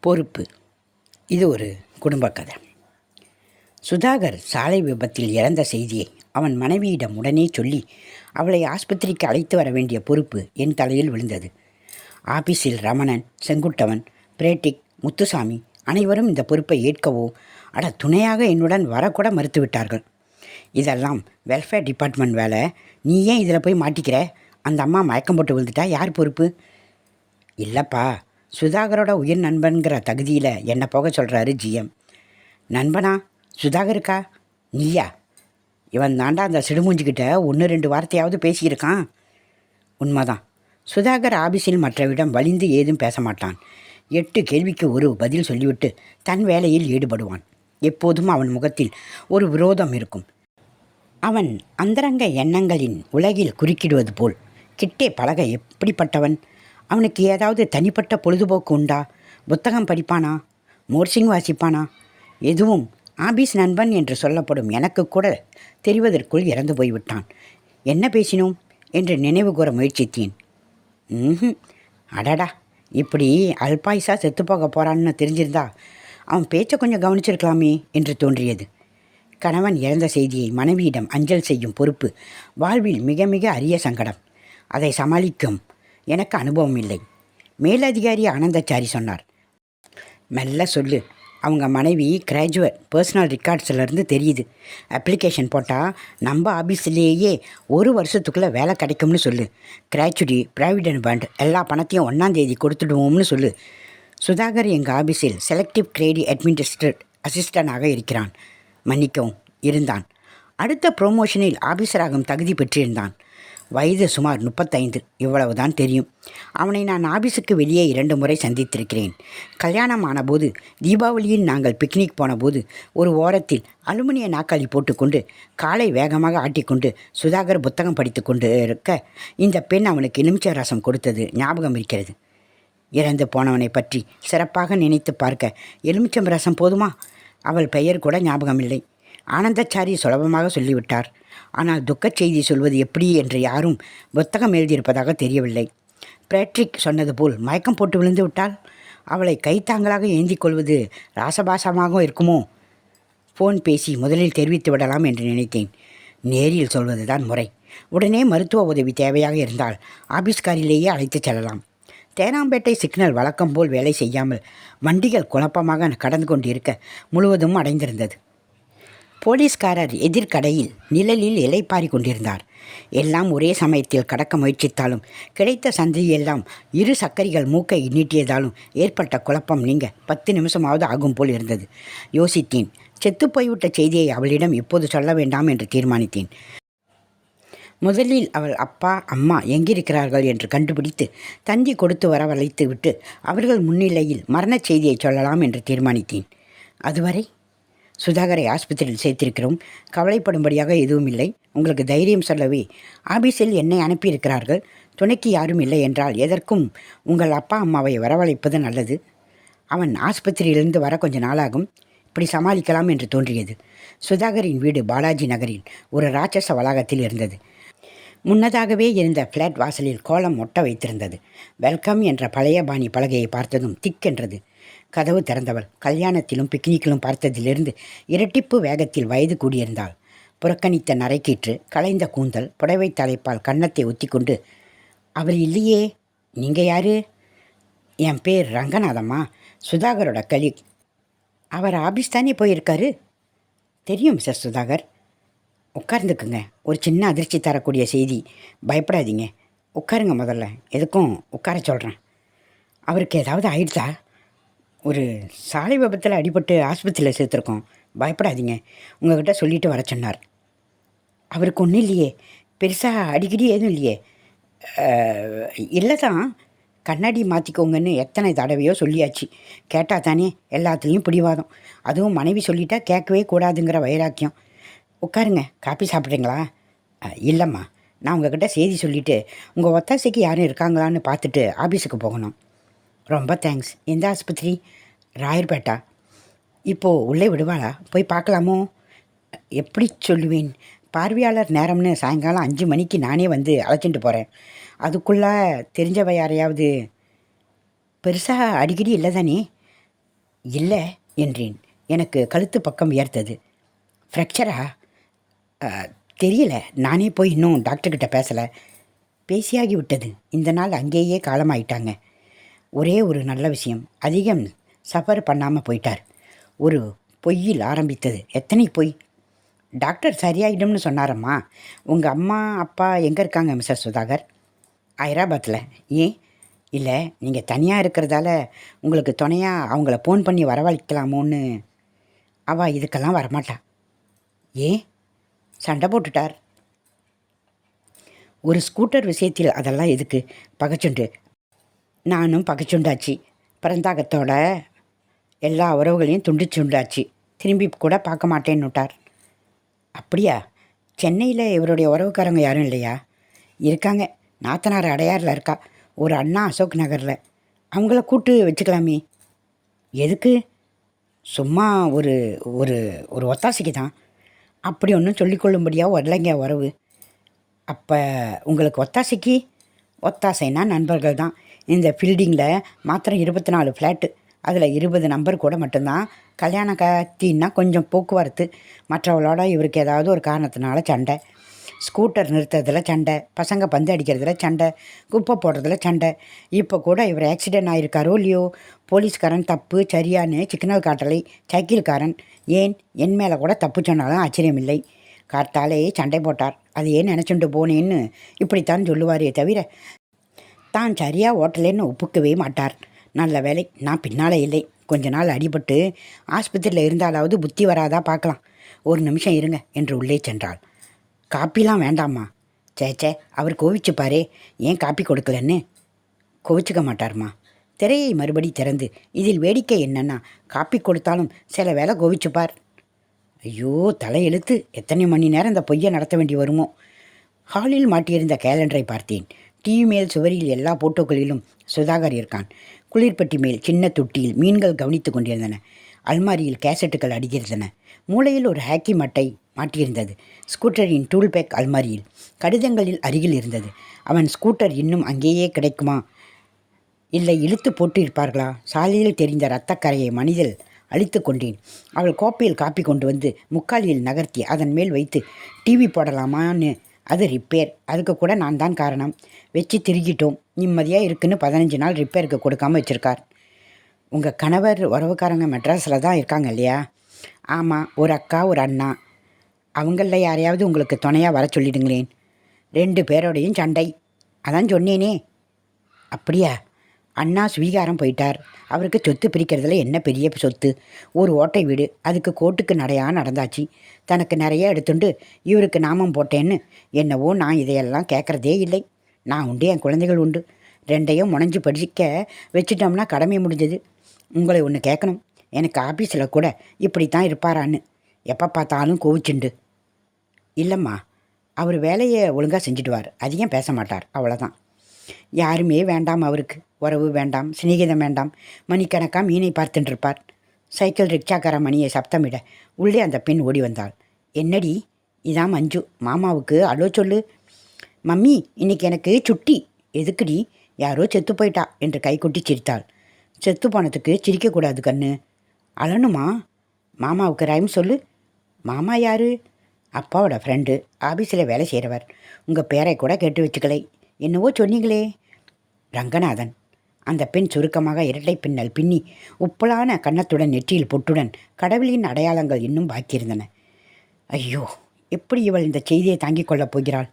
பொறுப்பு. இது ஒரு குடும்ப கதை. சுதாகர் சாலை விபத்தில் இறந்த செய்தியை அவன் மனைவியிடம் உடனே சொல்லி அவளை ஆஸ்பத்திரிக்கு அழைத்து வர வேண்டிய பொறுப்பு என் தலையில் விழுந்தது. ஆபீஸில் ரமணன் செங்குட்டவன் பிரேட்டிக் முத்துசாமி அனைவரும் இந்த பொறுப்பை ஏற்கவோ அட துணையாக என்னுடன் வரக்கூட மறுத்துவிட்டார்கள். இதெல்லாம் வெல்ஃபேர் டிபார்ட்மெண்ட் வேலை. நீ ஏன் இதில் போய் மாட்டிக்கிற? அந்த அம்மா மயக்கம் போட்டு விழுந்துட்டா? யார் பொறுப்பு? இல்லைப்பா சுதாகரோட உயிர் நண்பன்கிற தகுதியில் என்னை போக சொல்கிறாரு ஜிஎம் நண்பனா? சுதாகருக்கா? நீயா? இவன் தாண்டா அந்த சிடுமூஞ்சிக்கிட்ட ஒன்று ரெண்டு வார்த்தையாவது பேசியிருக்கான். உண்மைதான். சுதாகர் ஆபீஸில் மற்றவிடம் வலிந்து ஏதும் பேச மாட்டான். எட்டு கேள்விக்கு ஒரு பதில் சொல்லிவிட்டு தன் வேலையில் ஈடுபடுவான். எப்போதும் அவன் முகத்தில் ஒரு விரோதம் இருக்கும். அவன் அந்தரங்க எண்ணங்களின் உலகில் குறுக்கிடுவது போல். கிட்டே பழக எப்படிப்பட்டவன்? அவனுக்கு ஏதாவது தனிப்பட்ட பொழுதுபோக்கு உண்டா? புத்தகம் படிப்பானா? மோர்சிங் வாசிப்பானா? எதுவும் ஆபீஸ் நண்பன் என்று சொல்லப்படும் எனக்கு கூட தெரிவதற்குள் இறந்து போய்விட்டான். என்ன பேசினோம்? என்று நினைவு கூற முயற்சித்தேன். ம் அடடா இப்படி அல்பாயுசா செத்துப்போக போகிறான்னு தெரிஞ்சிருந்தா அவன் பேச்சை கொஞ்சம் கவனிச்சிருக்கலாமே என்று தோன்றியது. கணவன் இறந்த செய்தியை மனைவியிடம் அஞ்சல் செய்யும் பொறுப்பு வாழ்வில் மிக மிக அரிய சங்கடம். அதை சமாளிக்கும் எனக்கு அனுபவம் இல்லை. மேலதிகாரி ஆனந்தாச்சாரி சொன்னார். மெல்ல சொல்லு. அவங்க மனைவி கிராஜுவேட் பர்சனல் ரெக்கார்ட்ஸ்லேருந்து தெரியுது. அப்ளிகேஷன் போட்டால் நம்ம ஆஃபீஸ்லேயே ஒரு வருஷத்துக்குள்ளே வேலை கிடைக்கும்னு சொல்லு. கிராச்சுடி ப்ராவிடென்ட் ஃபண்ட் எல்லா பணத்தையும் ஒன்றாந்தேதி கொடுத்துடுவோம்னு சொல்லு. சுதாகர் எங்கள் ஆஃபீஸில் செலக்டிவ் கிரேடி அட்மினிஸ்ட்ரேட் அசிஸ்டண்டாக இருக்கிறான். மன்னிக்கவும் இருந்தான். அடுத்த ப்ரொமோஷனில் ஆபீசராகும் தகுதி பெற்றிருந்தான். வயது சுமார் முப்பத்தைந்து. இவ்வளவுதான் தெரியும். அவனை நான் ஆபீஸுக்கு வெளியே இரண்டு முறை சந்தித்திருக்கிறேன். கல்யாணம் ஆனபோது தீபாவளியில் நாங்கள் பிக்னிக் போனபோது ஒரு ஓரத்தில் அலுமினிய நாக்காளி போட்டுக்கொண்டு காலை வேகமாக ஆட்டிக்கொண்டு சுதாகர் புத்தகம் படித்து கொண்டு இருக்க இந்த பெண் அவனுக்கு எலுமிச்சை ரசம் கொடுத்தது ஞாபகம் இருக்கிறது. இறந்து போனவனை பற்றி சிறப்பாக நினைத்து பார்க்க எலுமிச்சம் ரசம் போதுமா? அவள் பெயர் கூட ஞாபகம் இல்லை ஆனந்தச்சாரி சுலபமாக சொல்லிவிட்டார். ஆனால் துக்கச் செய்தி சொல்வது எப்படி என்று யாரும் புத்தகம் எழுதியிருப்பதாக தெரியவில்லை. பேட்ரிக் சொன்னது போல் மயக்கம் போட்டு விழுந்து விட்டால் அவளை கைத்தாங்களாக ஏந்தி கொள்வது ராசபாசமாக இருக்குமோ? ஃபோன் பேசி முதலில் தெரிவித்து விடலாம் என்று நினைத்தேன். நேரில் சொல்வதுதான் முறை. உடனே மருத்துவ உதவி தேவையாக இருந்தால் ஆபீஸ்காரிலேயே அழைத்துச் செல்லலாம். தேனாம்பேட்டை சிக்னல் வழக்கம் போல் வேலை செய்யாமல் வண்டிகள் குழப்பமாக கடந்து கொண்டிருக்க முழுவதும் அடைந்திருந்தது. போலீஸ்காரர் எதிர்கடையில் நிழலில் இலைப்பாரி கொண்டிருந்தார் எல்லாம் ஒரே சமயத்தில் கடக்க முயற்சித்தாலும் கிடைத்த சந்தையெல்லாம் இரு சக்கரிகள் மூக்கை நீட்டியதாலும் ஏற்பட்ட குழப்பம் நீங்க பத்து நிமிஷமாவது ஆகும் போல் இருந்தது. யோசித்தேன் செத்துப்போய்விட்ட செய்தியை அவளிடம் இப்போது சொல்ல வேண்டாம் என்று தீர்மானித்தேன். முதலில் அவள் அப்பா அம்மா எங்கிருக்கிறார்கள்? என்று கண்டுபிடித்து தந்தி கொடுத்து வரவழைத்து விட்டு அவர்கள் முன்னிலையில் மரணச் செய்தியை சொல்லலாம் என்று தீர்மானித்தேன். அதுவரை சுதாகரை ஆஸ்பத்திரியில் சேர்த்திருக்கிறோம். கவலைப்படும்படியாக எதுவும் இல்லை. உங்களுக்கு தைரியம் சொல்லவே ஆபீஸில் என்னை அனுப்பியிருக்கிறார்கள். துணைக்கு யாரும் இல்லை என்றால் எதற்கும் உங்கள் அப்பா அம்மாவை வரவழைப்பது நல்லது. அவன் ஆஸ்பத்திரியிலிருந்து வர கொஞ்ச நாளாகும். இப்படி சமாளிக்கலாம் என்று தோன்றியது. சுதாகரின் வீடு பாலாஜி நகரில் ஒரு ராட்சச வளாகத்தில் இருந்தது. முன்னதாகவே இருந்த ஃப்ளாட் வாசலில் கோலம் ஒட்ட வைத்திருந்தது. வெல்கம் என்ற பழைய பாணி பலகையை பார்த்ததும் திக்கென்றது கதவு திறந்தவள். கல்யாணத்திலும் பிக்னிக்கிலும் பார்த்ததிலிருந்து இரட்டிப்பு வேகத்தில் வயது கூடியிருந்தாள். புறக்கணித்த நரைக்கீற்று களைந்த கூந்தல் புடவை தலைப்பால் கன்னத்தை ஒத்திக்கொண்டு அவர் இல்லையே. நீங்கள் யாரு? என் பேர் ரங்கநாதம்மா. சுதாகரோட கலி அவர் ஆபீஸ் தானே போயிருக்காரு? தெரியும் மிஸ்டர் சுதாகர். உட்கார்ந்துக்குங்க. ஒரு சின்ன அதிர்ச்சி தரக்கூடிய செய்தி. பயப்படாதீங்க. உட்காருங்க முதல்ல. எதுக்கும் உட்கார சொல்கிறேன் அவருக்கு ஏதாவது ஆயிடுதா ஒரு சாலை விபத்தில் அடிபட்டு ஆஸ்பத்திரியில் சேர்த்துருக்கோம். பயப்படாதீங்க. உங்ககிட்ட சொல்லிட்டு வர சொன்னார். அவருக்கு ஒன்றும் இல்லையே. பெருசாக அடிக்கடி எதுவும் இல்லையே. இல்லை தான் கண்ணாடி மாற்றிக்கோங்கன்னு எத்தனை தடவையோ சொல்லியாச்சு. கேட்டால் தானே எல்லாத்துலேயும் பிடிவாதம். அதுவும் மனைவி சொல்லிட்டா கேட்கவே கூடாதுங்கிற வைராக்கியம். உட்காருங்க. காப்பி சாப்பிட்றீங்களா? இல்லைம்மா. நான் உங்ககிட்ட செய்தி சொல்லிவிட்டு உங்கள் ஒத்தாசைக்கு யாரும் இருக்காங்களான்னு பார்த்துட்டு ஆஃபீஸுக்கு போகணும். ரொம்ப தேங்க்ஸ். எந்த ஆஸ்பத்திரி? ராயர்பேட்டா. இப்போது உள்ளே விடுவாளா? போய் பார்க்கலாமோ? எப்படி சொல்லுவேன்? பார்வையாளர் நேரம்னு சாயங்காலம் அஞ்சு மணிக்கு நானே வந்து அழைச்சிட்டு போகிறேன் அதுக்குள்ளே தெரிஞ்சவ யாரையாவது? பெருசாக அடிக்கடி இல்லை தானே? இல்லை என்றேன். எனக்கு கழுத்து பக்கம் உயர்த்தது. ஃப்ராக்சரா? தெரியல. நானே போய் இன்னும் டாக்டர்கிட்ட பேசலை. பேசியாகி விட்டது. இந்த நாள் அங்கேயே காலமாயிட்டாங்க. ஒரே ஒரு நல்ல விஷயம். அதிகம் சஃபர் பண்ணாமல் போயிட்டார். ஒரு பொய்யில் ஆரம்பித்தது. எத்தனை பொய்? டாக்டர் சரியாயிடும்னு சொன்னாரம்மா. உங்கள் அம்மா அப்பா எங்கே இருக்காங்க மிஸ்டர் சுதாகர்? ஹைதராபாத்தில் ஏன்? இல்லை நீங்கள் தனியாக இருக்கிறதால உங்களுக்கு துணையாக அவங்கள ஃபோன் பண்ணி வரவழைக்கலாமோன்னு. அவள் இதுக்கெல்லாம் வரமாட்டா. ஏன்? சண்டை போட்டுட்டார். ஒரு ஸ்கூட்டர் விஷயத்தில் அதெல்லாம் எதுக்கு? பகச்சுண்டு. நானும் பகச்சுண்டாச்சு. பிறந்தாகத்தோட எல்லா உறவுகளையும் துண்டிச்சுண்டாச்சு. திரும்பி கூட பார்க்க மாட்டேன்னுட்டார் அப்படியா? சென்னையில் இவருடைய உறவுக்காரங்க யாரும் இல்லையா? இருக்காங்க. நாத்தனார் அடையாரில் இருக்கா. ஒரு அண்ணா அசோக் நகரில். அவங்கள கூட்டு வச்சுக்கலாமே. எதுக்கு? சும்மா ஒரு ஒரு ஒரு ஒத்தாசைக்கு தான். அப்படி ஒன்றும் சொல்லிக்கொள்ளும்படியாக வரலைங்க உறவு. அப்போ உங்களுக்கு ஒத்தாசைக்கு? ஒத்தாசைன்னா நண்பர்கள் தான். இந்த பில்டிங்கில் மாத்திரம் இருபத்தி நாலு ஃப்ளாட்டு அதில் இருபது நம்பர் கூட மட்டும்தான். கல்யாண கத்தின்னா கொஞ்சம் போக்குவரத்து. மற்றவளோட இவருக்கு ஏதாவது ஒரு காரணத்தினால சண்டை. ஸ்கூட்டர் நிறுத்துறதுல சண்டை. பசங்க பந்து அடிக்கிறதுல சண்டை. குப்பை போடுறதுல சண்டை. இப்போ கூட இவர் ஆக்சிடென்ட் ஆகிருக்காரோ இல்லையோ? போலீஸ்காரன் தப்பு சரியான்னு சிக்னல் காட்டலை சைக்கிள்காரன். ஏன்? என் மேலே கூட தப்பு சொன்னாலும் ஆச்சரியமில்லை. கார்த்தாலே சண்டை போட்டார். அது ஏன் நினச்சிட்டு போனேன்னு இப்படித்தான் சொல்லுவாரே தவிர தான் சரியாக ஓட்டலேன்னு ஒப்புக்கவே மாட்டார். நல்ல வேலை நான் பின்னால் இல்லை. கொஞ்ச நாள் அடிபட்டு ஆஸ்பத்திரியில் இருந்தாலாவது புத்தி வராதா பார்க்கலாம். ஒரு நிமிஷம் இருங்க என்று உள்ளே சென்றாள். காப்பிலாம் வேண்டாம்மா. சேச்சே அவர் கோவிச்சுப்பாரே ஏன் காப்பி கொடுக்கலன்னு? கோவிச்சுக்க மாட்டார்மா. திரையை மறுபடி திறந்து இதில் வேடிக்கை என்னன்னா காப்பி கொடுத்தாலும் சில வேலை கோவிச்சுப்பார். ஐயோ தலையெழுத்து. எத்தனை மணி நேரம் இந்த பொய்யை நடத்த வேண்டி வருமோ? ஹாலில் மாட்டியிருந்த கேலண்டரை பார்த்தேன். டிவி மேல் சுவரில் எல்லா போட்டோக்களிலும் சுதாகர் இருக்கான். குளிர்பட்டி மேல் சின்ன தொட்டியில் மீன்கள் கவனித்து கொண்டிருந்தன. அல்மாரியில் கேசட்டுகள் அடிக்கின்றன மூளையில் ஒரு ஹாக்கி மட்டை மாட்டியிருந்தது. ஸ்கூட்டரின் டூல் பேக் அல்மாரியில். கடிதங்களில் அருகில் இருந்தது. அவன் ஸ்கூட்டர் இன்னும் அங்கேயே கிடைக்குமா? இல்லை இழுத்து போட்டு இருப்பார்களா சாலையில் தெரிந்த இரத்தக்கரையை மனிதல் அழித்து கொண்டேன். அவள் கோப்பையில் காப்பி கொண்டு வந்து முக்காலியில் நகர்த்தி அதன் மேல் வைத்து டிவி போடலாமான்னு அது ரிப்பேர் அதுக்கு கூட நான் தான் காரணம். வச்சு திருகிட்டோம். நிம்மதியாக இருக்குன்னு பதினஞ்சு நாள் ரிப்பேருக்கு கொடுக்காம வச்சுருக்கார். உங்கள் கணவர் உறவுக்காரங்க மெட்ராஸில் தான் இருக்காங்க இல்லையா? ஆமாம் ஒரு அக்கா ஒரு அண்ணா. அவங்களில் யாரையாவது உங்களுக்கு துணையாக வர சொல்லிடுங்களேன். ரெண்டு பேரோடையும் சண்டை. அதான் சொன்னேனே. அப்படியா? அண்ணா ஸ்வீகாரம் போயிட்டார். அவருக்கு சொத்து பிரிக்கிறதுல என்ன பெரிய சொத்து? ஒரு ஓட்டை வீடு அதுக்கு கோட்டுக்கு நடையாக நடந்தாச்சு. தனக்கு நிறைய எடுத்துண்டு இவருக்கு நாமம் போட்டேன்னு என்னவோ நான் இதையெல்லாம் கேட்குறதே இல்லை. நான் உண்டு என் குழந்தைகள் உண்டு. ரெண்டையும் முனைஞ்சு படிக்க வச்சுட்டோம்னா கடமை முடிஞ்சது. உங்களை ஒன்று கேட்கணும் எனக்கு ஆஃபீஸில் கூட இப்படி தான் இருப்பாரான்னு. எப்போ பார்த்தாலும் கோவிச்சுண்டு. இல்லைம்மா அவர் வேலையை ஒழுங்காக செஞ்சுடுவார். அதிகம் பேச மாட்டார்? அவ்வளோதான் யாருமே வேண்டாம் அவருக்கு. உறவு வேண்டாம் சிநேகிதம் வேண்டாம். மணிக்கணக்காக மீனை பார்த்துட்டுருப்பார் சைக்கிள் ரிக்ஷாக்கார மணியை சப்தமிட உள்ளே அந்த பெண் ஓடி வந்தாள். என்னடி? இதான் மஞ்சு மாமாவுக்கு அலோ சொல்லு. மம்மி இன்னைக்கு எனக்கு சுட்டி. எதுக்குடி? யாரோ செத்து போயிட்டா என்று கைகொட்டி சிரித்தாள். செத்து போனதுக்கு சிரிக்கக்கூடாது கண்ணு. அழணுமா? மாமாவுக்கு ரைம் சொல்லு. மாமா யாரு? அப்பாவோட ஃப்ரெண்டு ஆஃபீஸில் வேலை செய்கிறவர் உங்கள் பேரை கூட கேட்டு வச்சுக்கலை. என்னவோ சொன்னீங்களே? ரங்கநாதன். அந்த பெண் சுருக்கமாக இரட்டை பின்னல் பின்னி உப்பலான கன்னத்துடன் நெற்றியில் பொட்டுடன் கடவுளின் அடையாளங்கள் இன்னும் பாக்கியிருந்தன ஐயோ எப்படி இவள் இந்த செய்தியை தாங்கிக் கொள்ளப் போகிறாள்?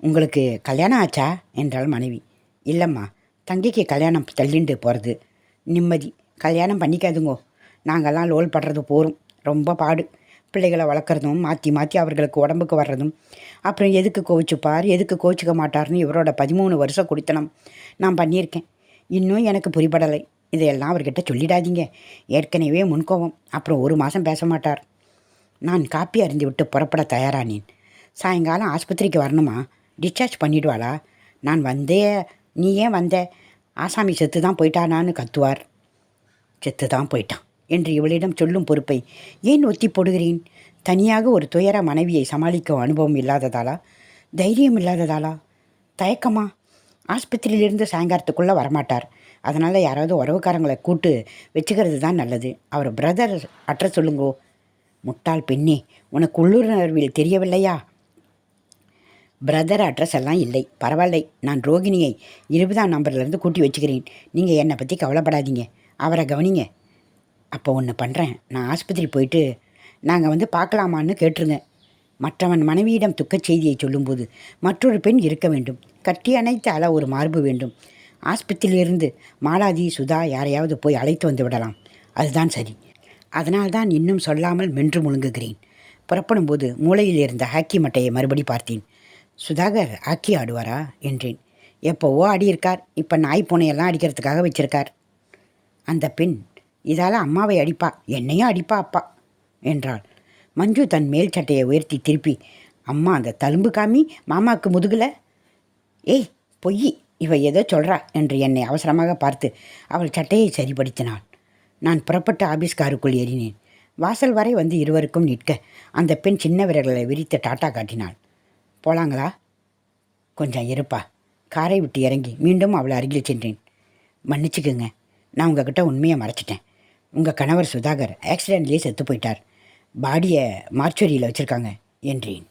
உங்களுக்கு கல்யாணம் ஆச்சா? என்றாள் மனைவி. இல்லைம்மா தங்கிக்கு கல்யாணம் தள்ளிண்டு போகிறது நிம்மதி. கல்யாணம் பண்ணிக்காதுங்கோ. நாங்கள்லாம் லோல் படுறது போகிறோம் ரொம்ப பாடு. பிள்ளைகளை வளர்க்குறதும் மாற்றி மாற்றி அவர்களுக்கு உடம்புக்கு வர்றதும். அப்புறம் எதுக்கு கோவிச்சுப்பார் எதுக்கு கோச்சிக்க மாட்டார்னு இவரோட பதிமூணு வருஷம் குடித்தனம் நான் பண்ணியிருக்கேன். இன்னும் எனக்கு புரிபடலை. இதையெல்லாம் அவர்கிட்ட சொல்லிடாதீங்க. ஏற்கனவே முன்கோவம் அப்புறம் ஒரு மாதம் பேச மாட்டார். நான் காப்பி அறிந்து விட்டு புறப்பட தயாரானேன் சாயங்காலம் ஆஸ்பத்திரிக்கு வரணுமா? டிஸ்சார்ஜ் பண்ணிடுவாளா? நான் வந்தே நீ ஏன் வந்த? ஆசாமி செத்து தான் போயிட்டானான்னு கத்துவார். செத்து தான் போயிட்டான். என்று இவளிடம் சொல்லும் பொறுப்பை ஏன் ஒத்தி போடுகிறேன் தனியாக ஒரு துயர மனைவியை சமாளிக்கும் அனுபவம் இல்லாததாலா? தைரியம் இல்லாததாலா? தயக்கமா? ஆஸ்பத்திரியிலிருந்து சாயங்காலத்துக்குள்ளே வரமாட்டார். அதனால் யாராவது உறவுக்காரங்களை கூட்டு வச்சுக்கிறது தான் நல்லது. அவர் பிரதர் அட்ரஸ் சொல்லுங்கோ. முட்டாள் பெண்ணே உனக்கு உள்ளுணர்வில் தெரியவில்லையா? பிரதர் அட்ரஸ் எல்லாம் இல்லை. பரவாயில்லை நான் ரோகிணியை இருபதாம் நம்பர்லேருந்து கூட்டி வச்சுக்கிறேன். நீங்கள் என்னை பற்றி கவலைப்படாதீங்க. அவரை கவனிங்க. அப்போ ஒன்று பண்ணுறேன் நான் ஆஸ்பத்திரி போயிட்டு நாங்கள் வந்து பார்க்கலாமான்னு கேட்டுருங்க. மற்றவன் மனைவியிடம் துக்கச் செய்தியை சொல்லும்போது மற்றொரு பெண் இருக்க வேண்டும். கட்டி அணைத்து அள ஒரு மார்பு வேண்டும். ஆஸ்பத்திரியிலிருந்து மாலாதி சுதா யாரையாவது போய் அழைத்து வந்து விடலாம். அதுதான் சரி. அதனால்தான் இன்னும் சொல்லாமல் மென்று முழுங்குகிறேன். புறப்படும்போது மூளையில் இருந்த ஹாக்கி மட்டையை மறுபடி பார்த்தேன். சுதாகர் ஹாக்கி ஆடுவாரா? என்றேன். எப்போவோ ஆடியிருக்கார். இப்போ நாய் பூனையெல்லாம் அடிக்கிறதுக்காக வச்சிருக்கார். அந்த பெண் இதால் அம்மாவை அடிப்பா என்னையும் அடிப்பா அப்பா என்றாள். மஞ்சு தன் மேல் சட்டையை உயர்த்தி திருப்பி அம்மா அந்த தழும்பு காமி மாமாவுக்கு முதுகில் ஏய் பொய் இவ ஏதோ சொல்கிறா என்று என்னை அவசரமாக பார்த்து அவள் சட்டையை சரிப்படுத்தினாள் நான் புறப்பட்ட ஆபீஸ் காருக்குள் ஏறினேன். வாசல் வரை வந்து இருவருக்கும் நிற்க அந்த பெண் சின்ன விரல்களை விரித்து டாட்டா காட்டினாள். போலாங்களா? கொஞ்சம் இருப்பா. காரை விட்டு இறங்கி மீண்டும் அவளை அருகில் சென்றேன். மன்னிச்சுக்குங்க நான் உங்ககிட்ட உண்மையை மறைச்சிட்டேன். உங்கள் கணவர் சுதாகர் ஆக்சிடெண்ட்லேயே செத்து போயிட்டார். பாடியை மார்ச்சுரியில் வச்சுருக்காங்க. என்றேன்.